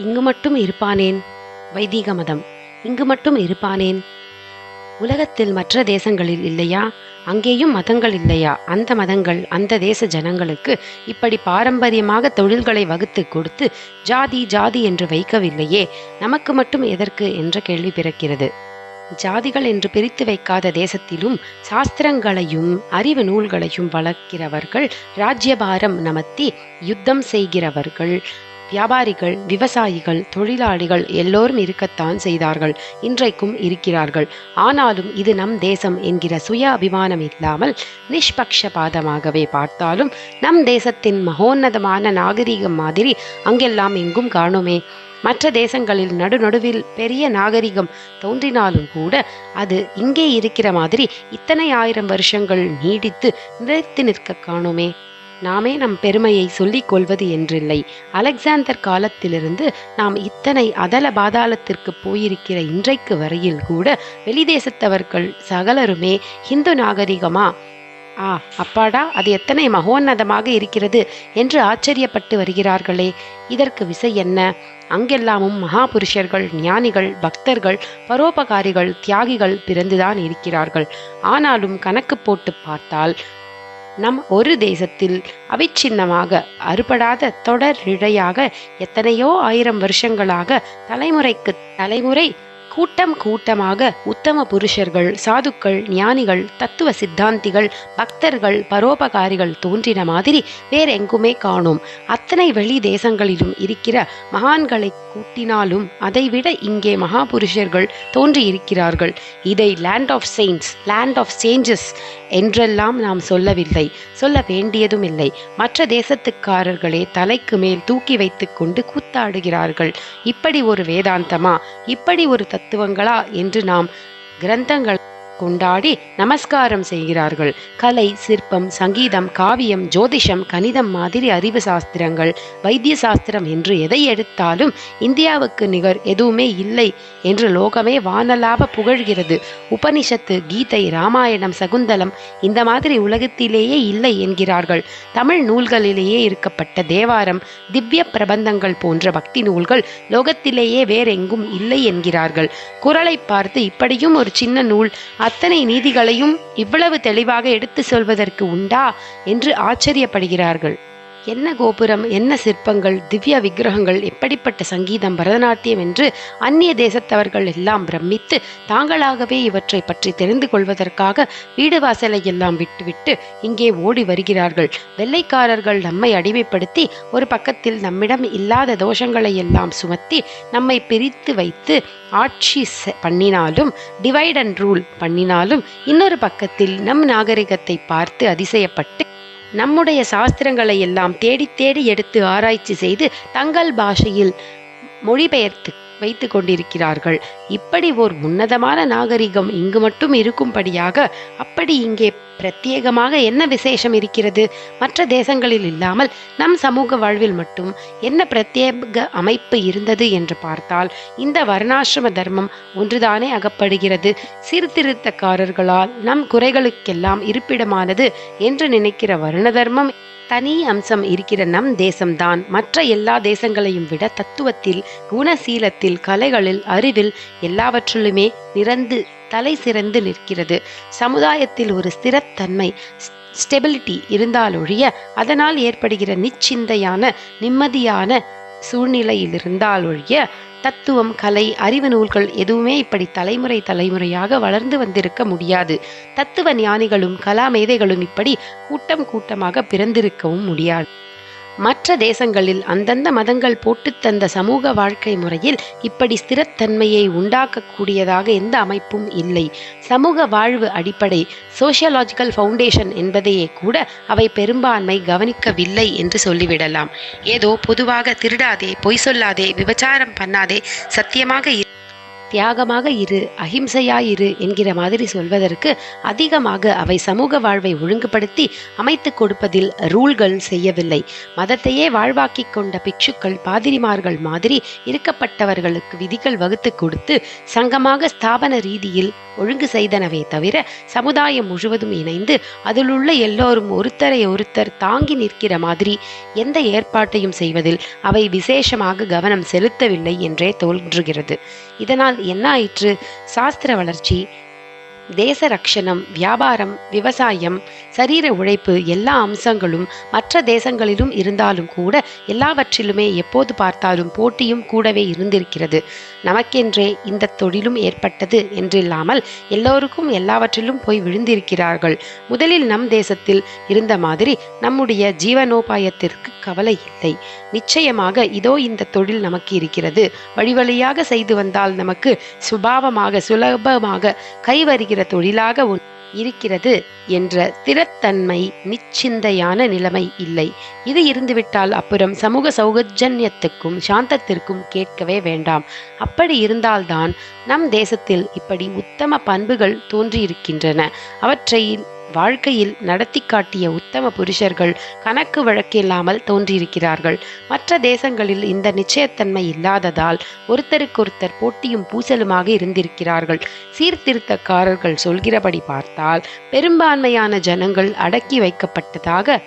இங்கு மட்டும் இருப்பானேன்? வைதீக மதம் இங்கு மட்டும் இருப்பானேன்? உலகத்தில் மற்ற தேசங்களில் இல்லையா? அங்கேயும் மதங்கள் இல்லையா? அந்த மதங்கள் அந்த தேச ஜனங்களுக்கு இப்படி பாரம்பரியமாக தொழில்களை வகுத்து கொடுத்து ஜாதி ஜாதி என்று வைக்கவில்லையே? நமக்கு மட்டும் எதற்கு? என்ற கேள்வி பிறக்கிறது. ஜாதிகள் என்று பிரித்து வைக்காத தேசத்திலும் சாஸ்திரங்களையும் அறிவு நூல்களையும் வளர்க்கிறவர்கள் ராஜ்யபாரம் நமத்தி யுத்தம் செய்கிறவர்கள் வியாபாரிகள் விவசாயிகள் தொழிலாளிகள் எல்லோரும் இருக்கத்தான் செய்தார்கள். இன்றைக்கும் இருக்கிறார்கள். ஆனாலும் இது நம் தேசம் என்கிற சுய அபிமானம் இல்லாமல் நிஷ்பக்ஷபாதமாகவே பார்த்தாலும் நம் தேசத்தின் மகோன்னதமான நாகரிகம் மாதிரி அங்கெல்லாம் எங்கும் காணுமே. மற்ற தேசங்களில் நடுநடுவில் பெரிய நாகரிகம் தோன்றினாலும் கூட அது இங்கே இருக்கிற மாதிரி இத்தனை ஆயிரம் வருஷங்கள் நீடித்து நிலைத்து நிற்க காணுமே. நாமே நம் பெருமையை சொல்லிக் கொள்வது என்றில்லை. அலெக்சாந்தர் காலத்திலிருந்து நாம் இத்தனை அதல பாதாளத்திற்கு போயிருக்கிற இன்றைக்கு வரையில் கூட வெளிதேசத்தவர்கள் சகலருமே ஹிந்து நாகரிகமா? ஆ அப்பாடா அது எத்தனை மகோன்னதமாக இருக்கிறது என்று ஆச்சரியப்பட்டு வருகிறார்களே. இதற்கு விசை என்ன? அங்கெல்லாமும் மகாபுருஷர்கள் ஞானிகள் பக்தர்கள் பரோபகாரிகள் தியாகிகள் பிறந்துதான் இருக்கிறார்கள். ஆனாலும் கணக்கு போட்டு பார்த்தால் நம் ஒரு தேசத்தில் அவிச்சின்னமாக அறுபடாத தொடர் இழையாக எத்தனையோ ஆயிரம் வருஷங்களாக தலைமுறைக்கு தலைமுறை கூட்டம் கூட்டமாக உத்தம புருஷர்கள் சாதுக்கள் ஞானிகள் தத்துவ சித்தாந்திகள் பக்தர்கள் பரோபகாரிகள் தோன்றின மாதிரி வேறெங்குமே காணோம். அத்தனை வெளி தேசங்களிலும் இருக்கிற மகான்களை கூட்டினாலும் அதைவிட இங்கே மகாபுருஷர்கள் தோன்றியிருக்கிறார்கள். இதை land of saints land of changes என்றெல்லாம் நாம் சொல்லவில்லை. சொல்ல வேண்டியதும் இல்லை மற்ற தேசத்துக்காரர்களே தலைக்கு மேல் தூக்கி வைத்துக்கொண்டு கூத்தாடுகிறார்கள். இப்படி ஒரு வேதாந்தமா? இப்படி ஒரு தத்துவங்களா என்று நாம் கிரந்தங்கள் கொண்டாடி நமஸ்காரம் செய்கிறார்கள். கலை சிற்பம் சங்கீதம் காவியம் ஜோதிஷம் கணிதம் மாதிரி அறிவு சாஸ்திரங்கள். வைத்திய சாஸ்திரம் என்று எதை எடுத்தாலும் இந்தியாவுக்கு நிகர் எதுவுமே இல்லை என்று லோகமே வானலாப புகழ்கிறது. உபனிஷத்து கீதை ராமாயணம் சகுந்தலம் இந்த மாதிரி உலகத்திலேயே இல்லை என்கிறார்கள். தமிழ் நூல்களிலேயே இருக்கப்பட்ட தேவாரம் திவ்ய பிரபந்தங்கள் போன்ற பக்தி நூல்கள் லோகத்திலேயே வேறெங்கும் இல்லை என்கிறார்கள். குரலை பார்த்து இப்படியும் ஒரு சின்ன நூல் அத்தனை நீதிகளையும் இவ்வளவு தெளிவாக எடுத்து சொல்வதற்கு உண்டா என்று ஆச்சரியப்படுகிறார்கள். என்ன கோபுரம் என்ன சிற்பங்கள் திவ்ய விக்கிரகங்கள் எப்படிப்பட்ட சங்கீதம் பரதநாட்டியம் என்று அந்நிய தேசத்தவர்கள் எல்லாம் பிரமித்து தாங்களாகவே இவற்றை பற்றி தெரிந்து கொள்வதற்காக வீடு வாசலை எல்லாம் விட்டுவிட்டு இங்கே ஓடி வருகிறார்கள். வெள்ளைக்காரர்கள் நம்மை அடிமைப்படுத்தி ஒரு பக்கத்தில் நம்மிடம் இல்லாத தோஷங்களை எல்லாம் சுமத்தி நம்மை பிரித்து வைத்து ஆட்சி பண்ணினாலும் டிவைட் அண்ட் ரூல் பண்ணினாலும் இன்னொரு பக்கத்தில் நம் நாகரிகத்தை பார்த்து அதிசயப்பட்டு நம்முடைய சாஸ்திரங்களை எல்லாம் தேடி தேடி எடுத்து ஆராய்ச்சி செய்து தங்கள் பாஷையில் மொழிபெயர்த்து வைத்து கொண்டிருக்கிறார்கள். இப்படி ஓர் உன்னதமான நாகரிகம் இங்கு மட்டும் இருக்கும்படியாக அப்படி இங்கே பிரத்யேகமாக என்ன விசேஷம் இருக்கிறது? மற்ற தேசங்களில் இல்லாமல் நம் சமூக வாழ்வில் மட்டும் என்ன பிரத்யேக அமைப்பு இருந்தது என்று பார்த்தால் இந்த வர்ணாசிரம தர்மம் ஒன்றுதானே அகப்படுகிறது? சீர்திருத்தக்காரர்களால் நம் குறைகளுக்கெல்லாம் இருப்பிடமானது என்று நினைக்கிற வர்ண தர்மம் தனி அம்சம் இருக்கிற நம் தேசம்தான். மற்ற எல்லா தேசங்களையும் விட தத்துவத்தில் குணசீலத்தில் கலைகளில் அறிவில் எல்லாவற்றிலுமே நிறந்து தலை சிறந்து நிற்கிறது. சமுதாயத்தில் ஒரு ஸ்திரத்தன்மை ஸ்டெபிலிட்டி இருந்தாலொழிய அதனால் ஏற்படுகிற நிச்சிந்தையான நிம்மதியான சூழ்நிலையில் இருந்தாலொழிய தத்துவம் கலை அறிவு நூல்கள் எதுவுமே இப்படி தலைமுறை தலைமுறையாக வளர்ந்து வந்திருக்க முடியாது. தத்துவ ஞானிகளும் கலா மேதைகளும் இப்படி கூட்டம் கூட்டமாக பிறந்திருக்கவும் முடியாது. மற்ற தேசங்களில் அந்தந்த மதங்கள் போட்டுத் தந்த சமூக வாழ்க்கை முறையில் இப்படி ஸ்திரத்தன்மையை உண்டாக்கக்கூடியதாக எந்த அமைப்பும் இல்லை. சமூக வாழ்வு அடிப்படை. சோஷியலாஜிக்கல் ஃபவுண்டேஷன் என்பதையே கூட அவை பெரும்பான்மை கவனிக்கவில்லை என்று சொல்லிவிடலாம். ஏதோ பொதுவாக திருடாதே பொய் சொல்லாதே விபச்சாரம் பண்ணாதே சத்தியமாக இரு தியாகமாக இரு அஹிம்சையாயிரு என்கிற மாதிரி சொல்வதற்கு அதிகமாக அவை சமூக வாழ்வை ஒழுங்குபடுத்தி அமைத்துக் கொடுப்பதில் ரூல்கள் செய்யவில்லை. மதத்தையே வாழ்வாக்கிக் கொண்ட பிக்ஷுக்கள் பாதிரிமார்கள் மாதிரி இருக்கப்பட்டவர்களுக்கு விதிகள் வகுத்து கொடுத்து சங்கமாக ஸ்தாபன ரீதியில் ஒழுங்கு செய்தனவே தவிர சமுதாயம் முழுவதும் இணைந்து அதிலுள்ள எல்லோரும் ஒருத்தரை ஒருத்தர் தாங்கி நிற்கிற மாதிரி எந்த ஏற்பாட்டையும் செய்வதில் அவை விசேஷமாக கவனம் செலுத்தவில்லை என்றே தோன்றுகிறது. இதனால் என்ன ஆயிற்று சாஸ்திர வளர்ச்சி தேச ரக்ஷணம் வியாபாரம் விவசாயம் சரீர உழைப்பு எல்லா அம்சங்களும் மற்ற தேசங்களிலும் இருந்தாலும் கூட எல்லாவற்றிலுமே எப்போது பார்த்தாலும் போட்டியும் கூடவே இருந்திருக்கிறது. நமக்கென்றே இந்த தொழிலும் ஏற்பட்டது என்றில்லாமல் எல்லோருக்கும் எல்லாவற்றிலும் போய் விழுந்திருக்கிறார்கள். முதலில் நம் தேசத்தில் இருந்த மாதிரி நம்முடைய ஜீவனோபாயத்திற்கு கவலை இல்லை. நிச்சயமாக இதோ இந்த தொழில் நமக்கு இருக்கிறது. வழி வழியாக செய்து வந்தால் நமக்கு சுபாவமாக சுலபமாக செய்கிற தொழிலாக இருக்கிறது என்ற ஸ்திரத்தன்மை நிச்சிந்தையான நிலைமை இல்லை. இது இருந்துவிட்டால் அப்புறம் சமூக சௌகஜன்யத்துக்கும் சாந்தத்திற்கும் கேட்கவே வேண்டாம். அப்படி இருந்தால்தான் நம் தேசத்தில் இப்படி உத்தம பண்புகள் தோன்றியிருக்கின்றன. அவற்றை வாழ்க்கையில் நடத்தி காட்டிய உத்தம புருஷர்கள் கணக்கு வழக்கில்லாமல் தோன்றியிருக்கிறார்கள். மற்ற தேசங்களில் இந்த நிச்சயத்தன்மை இல்லாததால் ஒருத்தருக்கொருத்தர் போட்டியும் பூசலுமாக இருந்திருக்கிறார்கள். சீர்திருத்தக்காரர்கள் சொல்கிறபடி பார்த்தால் பெரும்பான்மையான ஜனங்கள் அடக்கி வைக்கப்பட்டதாக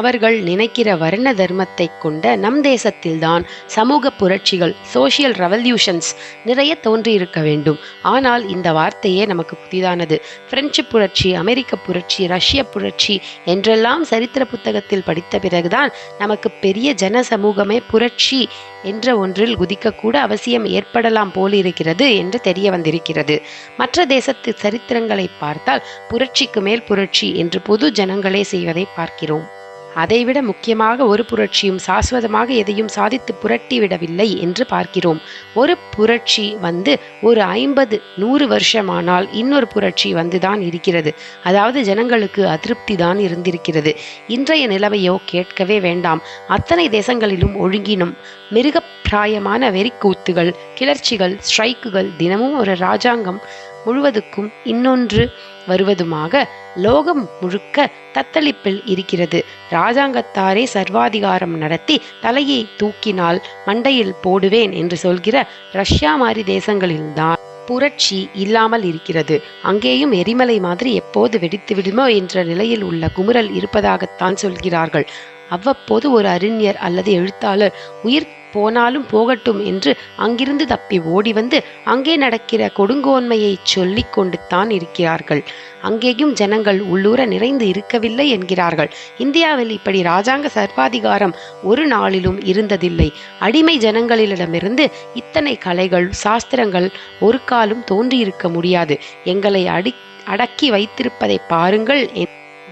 அவர்கள் நினைக்கிற வர்ண தர்மத்தை கொண்ட நம் தேசத்தில்தான் சமூக புரட்சிகள் சோஷியல் ரெவல்யூஷன்ஸ் நிறைய தோன்றியிருக்க வேண்டும். ஆனால் இந்த வார்த்தையே நமக்கு புதிதானது. பிரெஞ்சு புரட்சி அமெரிக்க புரட்சி ரஷ்ய புரட்சி என்றெல்லாம் சரித்திர புத்தகத்தில் படித்த பிறகுதான் நமக்கு பெரிய ஜன சமூகமே புரட்சி என்ற ஒன்றில் குதிக்கக்கூட அவசியம் ஏற்படலாம் போலிருக்கிறது என்று தெரிய வந்திருக்கிறது. மற்ற தேசத்து சரித்திரங்களை பார்த்தால் புரட்சிக்கு மேல் புரட்சி என்று பொது ஜனங்களே செய்வதை பார்க்கிறோம். அதைவிட முக்கியமாக ஒரு புரட்சியும் சாஸ்வதமாக எதையும் சாதித்து புரட்டி விடவில்லை என்று பார்க்கிறோம். ஒரு புரட்சி வந்து ஒரு ஐம்பது நூறு வருஷமானால் இன்னொரு புரட்சி வந்துதான் இருக்கிறது. அதாவது ஜனங்களுக்கு அதிருப்தி தான் இருந்திருக்கிறது. இன்றைய நிலைமையோ கேட்கவே வேண்டாம். அத்தனை தேசங்களிலும் ஒழுங்கினும் மிருகப்பிராயமான வெறிக்கூத்துகள் கிளர்ச்சிகள் ஸ்ட்ரைக்குகள் தினமும் ஒரு ராஜாங்கம் முழுவதுக்கும் இன்னொன்று வருவதுமாக லோகம் முழுக்க தத்தளிப்பில் இருக்கிறது. ராஜாங்கத்தாரே சர்வாதிகாரம் நடத்தி தலையை தூக்கினால் மண்டையில் போடுவேன் என்று சொல்கிற ரஷ்யா மாதிரி தேசங்களில்தான் புரட்சி இல்லாமல் இருக்கிறது. அங்கேயும் எரிமலை மாதிரி எப்போது வெடித்து விடுமோ என்ற நிலையில் உள்ள குமுறல் இருப்பதாகத்தான் சொல்கிறார்கள். அவ்வப்போது ஒரு அறிஞர் அல்லது எழுத்தாளர் உயிர் போனாலும் போகட்டும் என்று அங்கிருந்து தப்பி ஓடி வந்து அங்கே நடக்கிற கொடுங்கோன்மையை சொல்லிக் கொண்டு தான் இருக்கிறார்கள். அங்கேயும் ஜனங்கள் உள்ளூர நிறைந்து இருக்கவில்லை என்கிறார்கள். இந்தியாவில் இப்படி ராஜாங்க சர்வாதிகாரம் ஒரு நாளிலும் இருந்ததில்லை. அடிமை ஜனங்களிடமிருந்து இத்தனை கலைகள் சாஸ்திரங்கள் ஒரு காலும் தோன்றியிருக்க முடியாது. எங்களை அடி அடக்கி வைத்திருப்பதை பாருங்கள்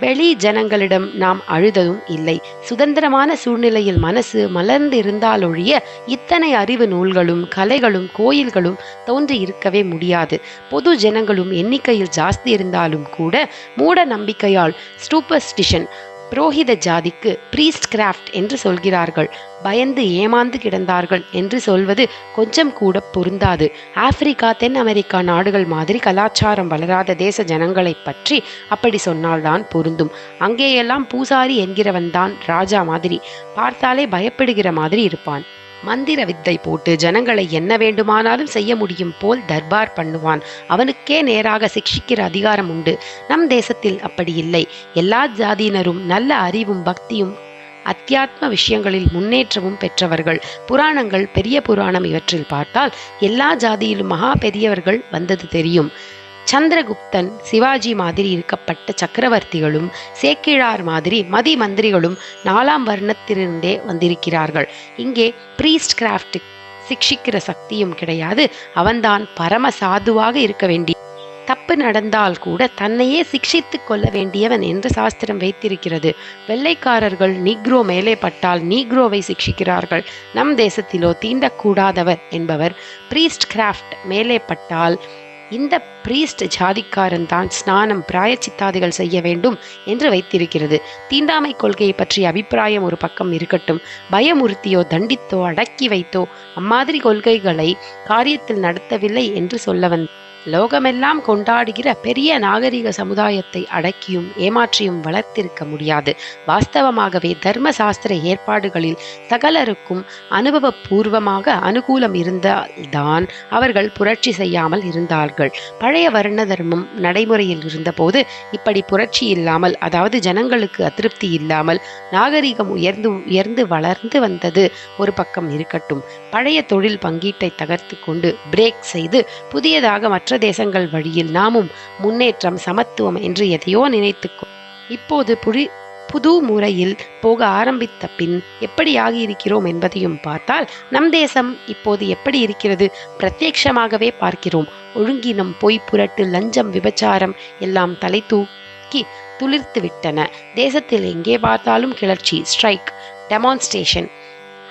வெளி ஜனங்களிடம் நாம் அழுததும் இல்லை. சுதந்திரமான சூழ்நிலையில் மனசு மலர்ந்து இருந்தாலொழிய இத்தனை அறிவு நூல்களும் கலைகளும் கோயில்களும் தோன்றி இருக்கவே முடியாது. பொது ஜனங்களும் எண்ணிக்கையில் ஜாஸ்தி இருந்தாலும் கூட மூட நம்பிக்கையால் ஸ்டூப்பர்ஸ்டிஷன் புரோகித ஜாதிக்கு பிரீஸ்ட் கிராஃப்ட் என்று சொல்கிறார்கள். பயந்து ஏமாந்து கிடந்தார்கள் என்று சொல்வது கொஞ்சம் கூட பொருந்தாது. ஆப்பிரிக்கா தென் அமெரிக்கா நாடுகள் மாதிரி கலாச்சாரம் வளராத தேச ஜனங்களை பற்றி அப்படி சொன்னால்தான் பொருந்தும். அங்கேயெல்லாம் பூசாரி என்கிறவன்தான் ராஜா மாதிரி. பார்த்தாலே பயப்படுகிற மாதிரி இருப்பான். மந்திர வித்தை போட்டு ஜனங்களை என்ன வேண்டுமானாலும் செய்ய முடியும் போல் தர்பார் பண்ணுவான். அவனுக்கே நேராக சிக்ஷிக்கிற அதிகாரம் உண்டு. நம் தேசத்தில் அப்படி இல்லை. எல்லா ஜாதியினரும் நல்ல அறிவும் பக்தியும் அத்தியாத்ம விஷயங்களில் முன்னேற்றமும் பெற்றவர்கள். புராணங்கள் பெரிய புராணம் இவற்றில் பார்த்தால் எல்லா ஜாதியிலும் மகா பெரியவர்கள் வந்தது தெரியும். சந்திரகுப்தன் சிவாஜி மாதிரி இருக்கப்பட்ட சக்கரவர்த்திகளும் சேக்கிழார் மாதிரி மதி மந்திரிகளும் நாலாம் வர்ணத்திலிருந்தே வந்திருக்கிறார்கள். இங்கே பிரீஸ்ட் கிராஃப்ட் சிக்ஷிக்கிற சக்தியும் கிடையாது. அவன்தான் பரம சாதுவாக இருக்க வேண்டிய தப்பு நடந்தால் கூட தன்னையே சிக்ஷித்துக் கொள்ள வேண்டியவன் என்று சாஸ்திரம் வைத்திருக்கிறது. வெள்ளைக்காரர்கள் நீக்ரோ மேலே பட்டால் நீக்ரோவை சிக்ஷிக்கிறார்கள். நம் தேசத்திலோ தீண்டக்கூடாதவர் என்பவர் பிரீஸ்ட் கிராஃப்ட் மேலே பட்டால் இந்த பிரீஸ்ட் ஜாதிக்காரன் தான் ஸ்நானம் பிராயச்சித்தாதிகள் செய்ய வேண்டும் என்று வைத்திருக்கிறது. தீண்டாமை கொள்கையை பற்றிய அபிப்பிராயம் ஒரு பக்கம் இருக்கட்டும். பயமுறுத்தியோ தண்டித்தோ அடக்கி வைத்தோ அம்மாதிரி கொள்கைகளை காரியத்தில் நடத்தவில்லை என்று சொல்ல வந்த லோகமெல்லாம் கொண்டாடுகிற பெரிய நாகரிக சமுதாயத்தை அடக்கியும் ஏமாற்றியும் வளர்த்திருக்க முடியாது. வாஸ்தவமாகவே தர்ம சாஸ்திர ஏற்பாடுகளில் சகலருக்கும் அனுபவபூர்வமாக அனுகூலம் இருந்தால்தான் அவர்கள் புரட்சி செய்யாமல் இருந்தார்கள். பழைய வர்ண தர்மம் நடைமுறையில் இருந்தபோது இப்படி புரட்சி இல்லாமல் அதாவது ஜனங்களுக்கு அதிருப்தி இல்லாமல் நாகரிகம் உயர்ந்து உயர்ந்து வளர்ந்து வந்தது ஒரு பக்கம் இருக்கட்டும். பழைய தொழில் பங்கீட்டை தகர்த்து கொண்டு பிரேக் செய்து புதியதாக மற்ற மற்ற தேசங்கள் வழியில் நாமும் முன்னேற்றம் சமத்துவம் என்று எதையோ நினைத்து இப்போது புரி புது முறையில் போக ஆரம்பித்த பின் எப்படி ஆகியிருக்கிறோம் என்பதையும் பார்த்தால் நம் தேசம் இப்போது எப்படி இருக்கிறது பிரத்யட்சமாகவே பார்க்கிறோம். ஒழுங்கினம் பொய் புரட்டு லஞ்சம் விபச்சாரம் எல்லாம் தலை தூக்கி துளிர்த்து விட்டன தேசத்தில் எங்கே பார்த்தாலும் கிளர்ச்சி ஸ்ட்ரைக் டெமான்ஸ்ட்ரேஷன்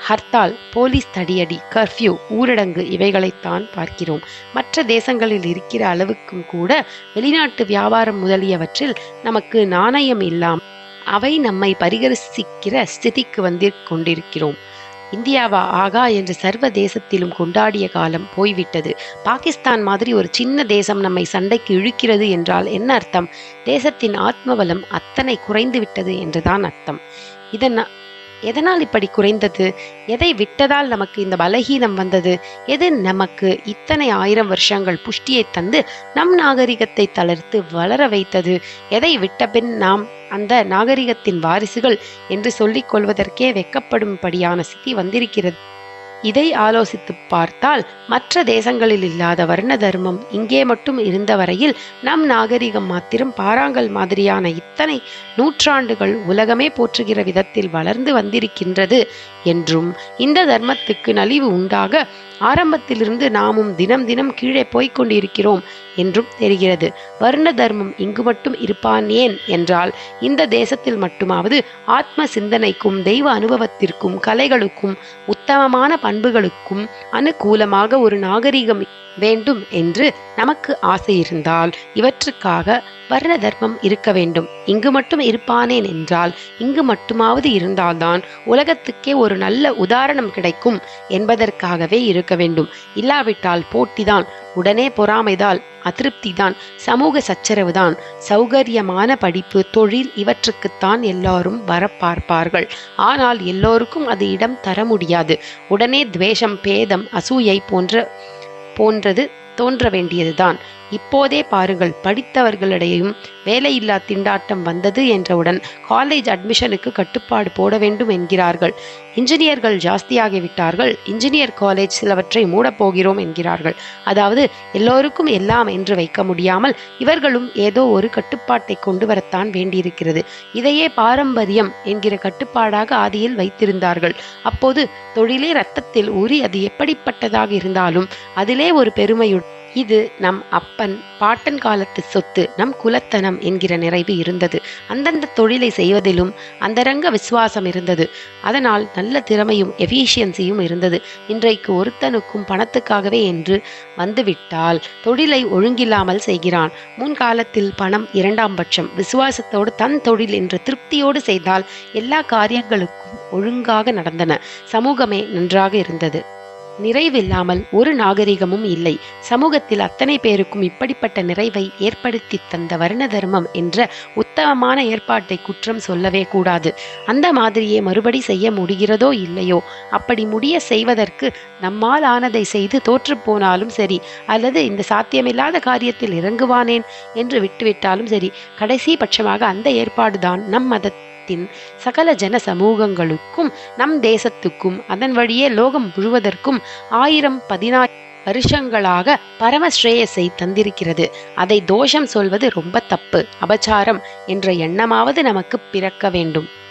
ஹர்த்தால் போலீஸ் தடியடி கர்ஃப்யூ ஊரடங்கு இவைகளைத்தான் பார்க்கிறோம். மற்ற தேசங்களில் இருக்கிற அளவுக்கும் கூட வெளிநாட்டு வியாபாரம் முதலியவற்றில் நமக்கு நாணயம் இல்லாம் அவை நம்மை பரிகரிசிக்கிற ஸ்திதிக்கு வந்து கொண்டிருக்கிறோம் இந்தியாவா ஆகா என்று சர்வ தேசத்திலும் கொண்டாடிய காலம் போய்விட்டது. பாகிஸ்தான் மாதிரி ஒரு சின்ன தேசம் நம்மை சண்டைக்கு இழுக்கிறது என்றால் என்ன அர்த்தம்? தேசத்தின் ஆத்மபலம் அத்தனை குறைந்து விட்டது என்றுதான் அர்த்தம். இதன் எதனால் இப்படி குறைந்தது? எதை விட்டதால் நமக்கு இந்த பலகீனம் வந்தது? எது நமக்கு இத்தனை ஆயிரம் வருஷங்கள் புஷ்டியை தந்து நம் நாகரிகத்தை தளர்த்து வளர வைத்தது? எதை விட்டபின் நாம் அந்த நாகரிகத்தின் வாரிசுகள் என்று சொல்லிக் கொள்வதற்கே வெக்கப்படும்படியான ஸ்திதி வந்திருக்கிறது. இதை ஆலோசித்து பார்த்தால் மற்ற தேசங்களில் இல்லாத வர்ண தர்மம் இங்கே மட்டும் இருந்த வரையில் நம் நாகரிகம் மாத்திரம் பாறாங்கல் மாதிரியான இத்தனை நூற்றாண்டுகள் உலகமே போற்றுகிற விதத்தில் வளர்ந்து வந்திருக்கின்றது என்றும் இந்த தர்மத்துக்கு நலிவு உண்டாக ஆரம்பத்திலிருந்து நாமும் தினம் தினம் கீழே போய்க் கொண்டிருக்கிறோம் என்றும் தெரிகிறது. வர்ண தர்மம் இங்கு மட்டும் இருப்பான் ஏன் என்றால் இந்த தேசத்தில் மட்டுமாவது ஆத்ம சிந்தனைக்கும் தெய்வ அனுபவத்திற்கும் கலைகளுக்கும் உத்தமமான பண்புகளுக்கும் அனுகூலமாக ஒரு நாகரிகம் வேண்டும் என்று நமக்கு ஆசை இருந்தால் இவற்றுக்காக வர்ண தர்மம் இருக்க வேண்டும். இங்கு மட்டும் இருப்பானேன் என்றால் இங்கு மட்டுமாவது இருந்தால்தான் உலகத்துக்கே ஒரு நல்ல உதாரணம் கிடைக்கும் என்பதற்காகவே இருக்க வேண்டும். இல்லாவிட்டால் போட்டிதான் உடனே பொறாமைதால் அதிருப்திதான் சமூக சச்சரவுதான் சௌகரியமான படிப்பு தொழில் இவற்றுக்குத்தான் எல்லாரும் வர பார்ப்பார்கள். ஆனால் எல்லோருக்கும் அது இடம் தர முடியாது. உடனே துவேஷம் பேதம் அசூயை போன்ற போன்றது தோன்ற வேண்டியதுதான். இப்போதே பாருங்கள் படித்தவர்களிடையும் வேலையில்லா திண்டாட்டம் வந்தது என்றவுடன் காலேஜ் அட்மிஷனுக்கு கட்டுப்பாடு போட வேண்டும் என்கிறார்கள். இன்ஜினியர்கள் ஜாஸ்தியாகிவிட்டார்கள். இன்ஜினியர் காலேஜ் சிலவற்றை மூடப்போகிறோம் என்கிறார்கள். அதாவது எல்லோருக்கும் எல்லாம் என்று வைக்க முடியாமல் இவர்களும் ஏதோ ஒரு கட்டுப்பாட்டை கொண்டு வரத்தான் வேண்டியிருக்கிறது. இதையே பாரம்பரியம் என்கிற கட்டுப்பாடாக ஆதியில் வைத்திருந்தார்கள். அப்போது தொழிலே ரத்தத்தில் ஊறி அது எப்படிப்பட்டதாக இருந்தாலும் அதிலே ஒரு பெருமையுடன் இது நம் அப்பன் பாட்டன் காலத்து சொத்து நம் குலத்தனம் என்கிற நிறைவு இருந்தது. அந்தந்த தொழிலை செய்வதிலும் அந்தரங்க விசுவாசம் இருந்தது. அதனால் நல்ல திறமையும் எஃபிஷியன்சியும் இருந்தது. இன்றைக்கு ஒருத்தனுக்கும் பணத்துக்காகவே என்று வந்துவிட்டால் தொழிலை ஒழுங்கில்லாமல் செய்கிறான். முன்காலத்தில் பணம் இரண்டாம் பட்சம். விசுவாசத்தோடு தன் தொழில் என்ற திருப்தியோடு செய்தால் எல்லா காரியங்களுக்கும் ஒழுங்காக நடந்தன. சமூகமே நன்றாக இருந்தது. நிறைவில்லாமல் ஒரு நாகரிகமும் இல்லை. சமூகத்தில் அத்தனை பேருக்கும் இப்படிப்பட்ட நிறைவை ஏற்படுத்தி தந்த வர்ண தர்மம் என்ற உத்தமமான ஏற்பாட்டை குற்றம் சொல்லவே கூடாது. அந்த மாதிரியே மறுபடி செய்ய முடிகிறதோ இல்லையோ? அப்படி முடிய செய்வதற்கு நம்மால் ஆனதை செய்து தோற்று போனாலும் சரி அல்லது இந்த சாத்தியமில்லாத காரியத்தில் இறங்குவானேன் என்று விட்டுவிட்டாலும் சரி கடைசி பட்சமாக அந்த ஏற்பாடுதான் நம் மத சகல ஜன சமூகங்களுக்கும் நம் தேசத்துக்கும் அதன் வழியே லோகம் முழுவதற்கும் ஆயிரம் பதினாயிரம் வருஷங்களாக பரமஸ்ரேயஸை தந்திருக்கிறது. அதை தோஷம் சொல்வது ரொம்ப தப்பு. அபச்சாரம் என்ற எண்ணமாவது நமக்கு பிறக்க வேண்டும்.